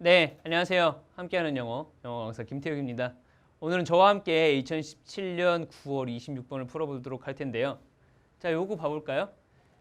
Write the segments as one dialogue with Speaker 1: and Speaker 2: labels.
Speaker 1: 네, 안녕하세요. 함께하는 영어, 영어 강사 김태욱입니다. 오늘은 저와 함께 2017년 9월 26번을 풀어보도록 할 텐데요. 자, 요거 봐볼까요?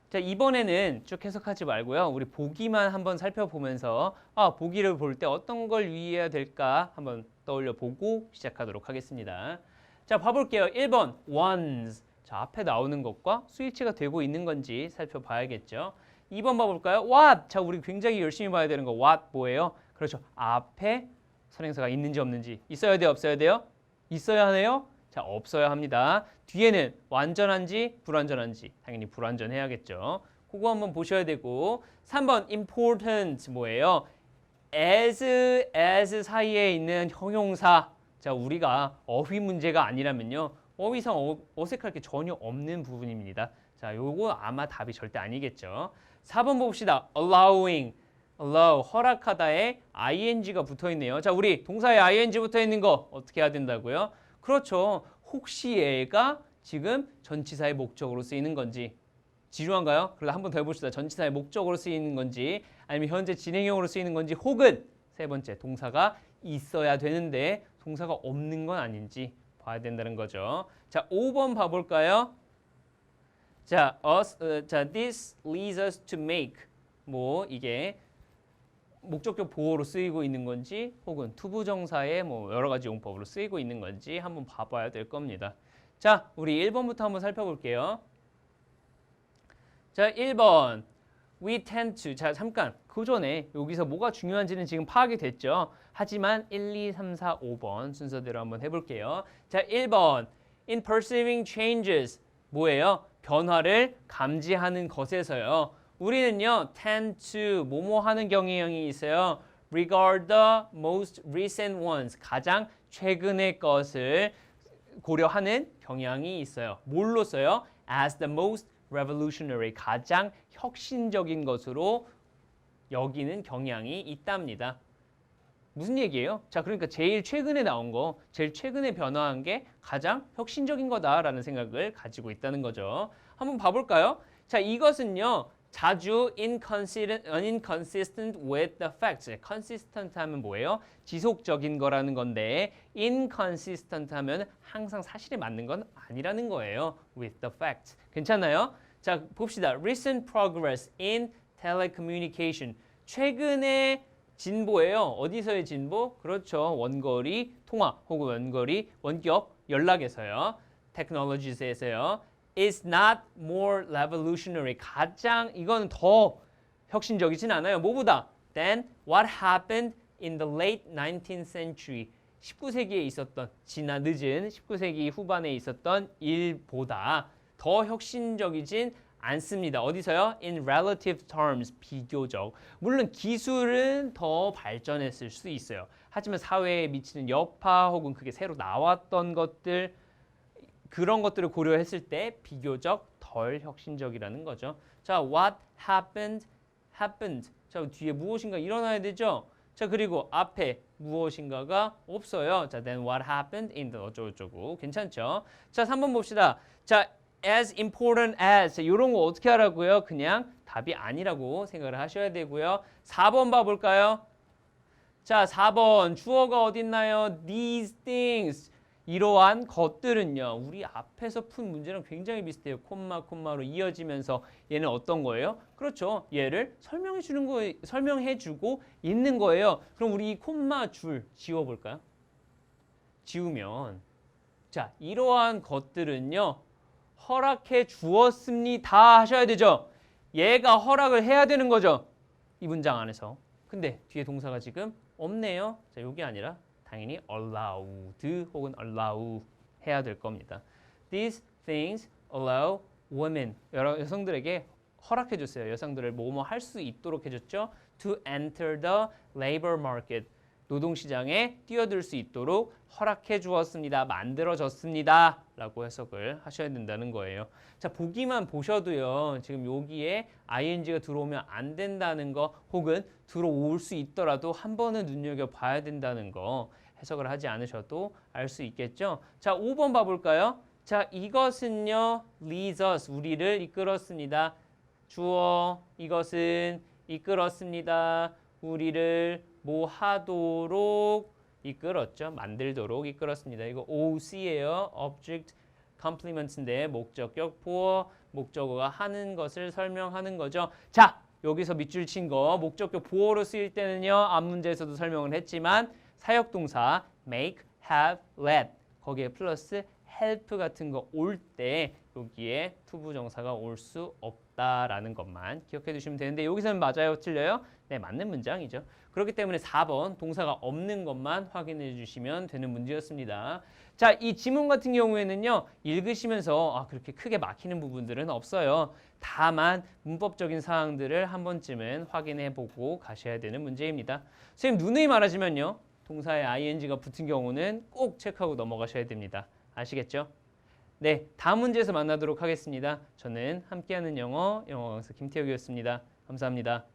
Speaker 1: 자, 이번에는 쭉 해석하지 말고요. 우리 보기만 한번 살펴보면서 아, 보기를 볼 때 어떤 걸 유의해야 될까 한번 떠올려 보고 시작하도록 하겠습니다. 자, 봐볼게요. 1번, ones. 자, 앞에 나오는 것과 스위치가 되고 있는 건지 살펴봐야겠죠. 2번 봐볼까요? what. 자, 우리 굉장히 열심히 봐야 되는 거. what 뭐예요? 그렇죠. 앞에 선행사가 있는지 없는지 있어야 돼요, 없어야 돼요? 있어야 하네요. 자, 없어야 합니다. 뒤에는 완전한지 불완전한지 당연히 불완전해야겠죠. 그거 한번 보셔야 되고 3번 important 뭐예요? as as 사이에 있는 형용사. 자, 우리가 어휘 문제가 아니라면요. 어휘상 어, 어색할 게 전혀 없는 부분입니다. 자, 요거 아마 답이 절대 아니겠죠. 4번 봅시다. allowing allow 허락하다에 ing가 붙어 있네요. 자, 우리 동사에 ing 붙어 있는 거 어떻게 해야 된다고요? 그렇죠. 혹시 얘가 지금 전치사의 목적으로 쓰이는 건지 지루한가요? 그럼 한번 더 해봅시다. 전치사의 목적으로 쓰이는 건지 아니면 현재 진행형으로 쓰이는 건지 혹은 세 번째 동사가 있어야 되는데 동사가 없는 건 아닌지 봐야 된다는 거죠. 자, 5번 봐볼까요? 자, us, 어, 자, this leads us to make 뭐 이게 목적격 보호로 쓰이고 있는 건지 혹은 투부정사의 뭐 여러 가지 용법으로 쓰이고 있는 건지 한번 봐봐야 될 겁니다. 자, 우리 1번부터 한번 살펴볼게요. 자, 1번. We tend to. 자, 잠깐. 그 전에 여기서 뭐가 중요한지는 지금 파악이 됐죠. 하지만 1, 2, 3, 4, 5번 순서대로 한번 해볼게요. 자, 1번. In perceiving changes. 뭐예요? 변화를 감지하는 것에서요. 우리는요, tend to 뭐뭐 하는 경향이 있어요. regard the most recent ones. 가장 최근의 것을 고려하는 경향이 있어요. 뭘로 써요? as the most revolutionary. 가장 혁신적인 것으로 여기는 경향이 있답니다. 무슨 얘기예요? 자, 그러니까 제일 최근에 나온 거, 제일 최근에 변화한 게 가장 혁신적인 거다라는 생각을 가지고 있다는 거죠. 한번 봐볼까요? 자, 이것은요. 자주 inconsistent, inconsistent with the facts. consistent 하면 뭐예요? 지속적인 거라는 건데 inconsistent 하면 항상 사실에 맞는 건 아니라는 거예요. with the facts. 괜찮아요? 자, 봅시다. recent progress in telecommunication. 최근에 진보예요. 어디서의 진보? 그렇죠. 원거리 통화 혹은 원거리 원격 연락에서요. technologies에서요. Is not more revolutionary. 가장 이거는 더 혁신적이진 않아요. 뭐보다 than what happened in the late 19th century. 19세기에 있었던 지나 늦은 19세기 후반에 있었던 일보다 더 혁신적이진 않습니다. 어디서요? In relative terms, 비교적. 물론 기술은 더 발전했을 수 있어요. 하지만 사회에 미치는 여파 혹은 그게 새로 나왔던 것들 그런 것들을 고려했을 때 비교적 덜 혁신적이라는 거죠. 자, what happened, happened. 자, 뒤에 무엇인가 일어나야 되죠. 자, 그리고 앞에 무엇인가가 없어요. 자, then what happened in the 어쩌고저쩌고. 괜찮죠? 자, 3번 봅시다. 자, as important as 이런 거 어떻게 하라고요? 그냥 답이 아니라고 생각을 하셔야 되고요. 4번 봐볼까요? 자, 4번 주어가 어딨나요? These things 이러한 것들은요. 우리 앞에서 푼 문제랑 굉장히 비슷해요. 콤마 콤마로 이어지면서 얘는 어떤 거예요? 그렇죠. 얘를 설명해 주는 거 설명해 주고 있는 거예요. 그럼 우리 이 콤마 줄 지워 볼까요? 지우면 자, 이러한 것들은요. 허락해 주었습니다 하셔야 되죠. 얘가 허락을 해야 되는 거죠. 이 문장 안에서. 근데 뒤에 동사가 지금 없네요. 자, 요게 아니라 당연히 allowed 혹은 allow 해야 될 겁니다. These things allow women 여러 여성들에게 허락해 줬어요. 여성들을 뭐뭐 할 수 있도록 해줬죠. To enter the labor market 노동시장에 뛰어들 수 있도록 허락해 주었습니다. 만들어졌습니다. 라고 해석을 하셔야 된다는 거예요. 자, 보기만 보셔도요. 지금 여기에 ing가 들어오면 안 된다는 거 혹은 들어올 수 있더라도 한 번은 눈여겨봐야 된다는 거 해석을 하지 않으셔도 알 수 있겠죠. 자, 5번 봐볼까요? 자, 이것은요. leads us, 우리를 이끌었습니다. 주어, 이것은 이끌었습니다. 우리를 뭐 하도록 이끌었죠. 만들도록 이끌었습니다. 이거 OC예요. Object Complement인데 목적격 보어 목적어가 하는 것을 설명하는 거죠. 자, 여기서 밑줄 친 거 목적격 보어로 쓰일 때는요. 앞 문제에서도 설명을 했지만 사역 동사 make, have, let 거기에 플러스 help 같은 거 올 때 여기에 투부 정사가 올 수 없다라는 것만 기억해 두시면 되는데 여기서는 맞아요, 틀려요? 네, 맞는 문장이죠. 그렇기 때문에 4번 동사가 없는 것만 확인해 주시면 되는 문제였습니다. 자, 이 지문 같은 경우에는요. 읽으시면서 아, 그렇게 크게 막히는 부분들은 없어요. 다만 문법적인 사항들을 한 번쯤은 확인해 보고 가셔야 되는 문제입니다. 선생님 누누이 말하지만요. 동사에 ing가 붙은 경우는 꼭 체크하고 넘어가셔야 됩니다. 아시겠죠? 네, 다음 문제에서 만나도록 하겠습니다. 저는 함께하는 영어, 영어 강사 김태욱이었습니다. 감사합니다.